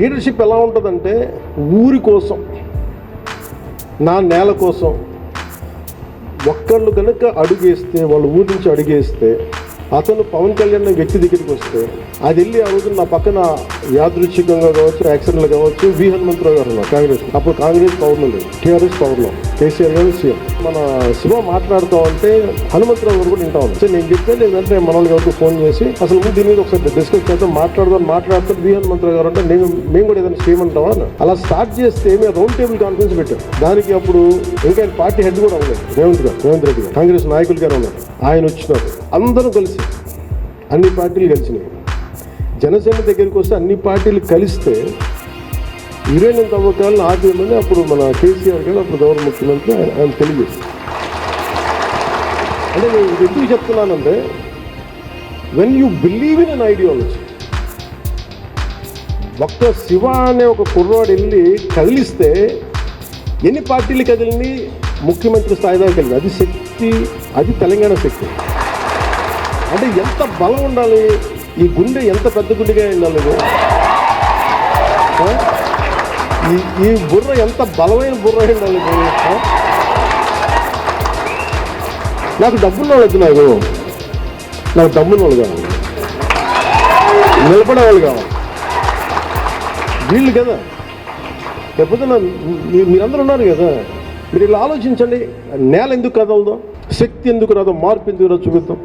Leadership ఎలా ఉంటుందంటే ఊరి కోసం నా నేల కోసం. ఒక్కళ్ళు కనుక అడుగేస్తే వాళ్ళు ఊరి నుంచి అడుగేస్తే అతను పవన్ కళ్యాణ్ వ్యక్తి దగ్గరికి వస్తే అది వెళ్ళి ఆ రోజు నా పక్కన యాదృచ్ఛికంగా కావచ్చు యాక్సిడెంట్లు కావచ్చు వి హనుమంతరావు గారు కాంగ్రెస్. అప్పుడు కాంగ్రెస్ పవర్లో లేదు టీఆర్ఎస్ పవర్లో కేసీఆర్ గారు సీఎం. మన శివ మాట్లాడుతూ ఉంటే హనుమంతరావు గారు కూడా వింటా ఉంది సో నేను చెప్తే నేను వెంటనే మన గారికి ఫోన్ చేసి అసలు ముందు దీని మీద ఒకసారి డిస్కస్ చేద్దాం మాట్లాడదాం మాట్లాడుతూ. వి హనుమంతరావు గారు అంటే నేను మేము కూడా ఏదైనా చేయమంటావా అని అలా స్టార్ట్ చేస్తే మేము రౌండ్ టేబుల్ కాన్ఫరెన్స్ పెట్టాం దానికి అప్పుడు ఇంకా ఆయన పార్టీ హెడ్ కూడా ఉన్నాయి రేవంత్ గారు రేవంత్ రెడ్డి గారు కాంగ్రెస్ నాయకులు గారు ఉన్నారు. ఆయన వచ్చినారు. అందరూ కలిసి అన్ని పార్టీలు కలిసినాయి. జనసేన దగ్గరికి వస్తే అన్ని పార్టీలు కలిస్తే యురేనియం తవ్వకాలను ఆపేయమని అప్పుడు మన కేసీఆర్ గారు అప్పుడు గౌరవ ముఖ్యమంత్రి ఆయన ఆయన తెలియజేస్తారు అంటే నేను ఇది ఎందుకు చెప్తున్నానంటే when you believe in an ideology ఒక్క శివ అనే ఒక కుర్రాడు వెళ్ళి కదిలిస్తే ఎన్ని పార్టీలు కదిలింది? ముఖ్యమంత్రి స్థాయి దాకా వెళ్ళింది. అది శక్తి అది తెలంగాణ శక్తి. అంటే ఎంత బలం ఉండాలి? ఈ గుండె ఎంత పెద్ద గుండెగా ఉండాలి? ఈ ఈ బుర్ర ఎంత బలమైన బుర్ర అయి ఉండాలి నాకు డబ్బున్న వాళ్ళు నాకు నాకు డబ్బున్న వాళ్ళు కావాలి. నిలబడేవాళ్ళు కావాలి. వీళ్ళు కదా. లేకపోతే మీ- మీరందరూ ఉన్నారు కదా. మీరు ఇలా ఆలోచించండి. నేల ఎందుకు కదలదో శక్తి ఎందుకు రాదో మార్పు ఎందుకు రాదో చూపిద్దాం.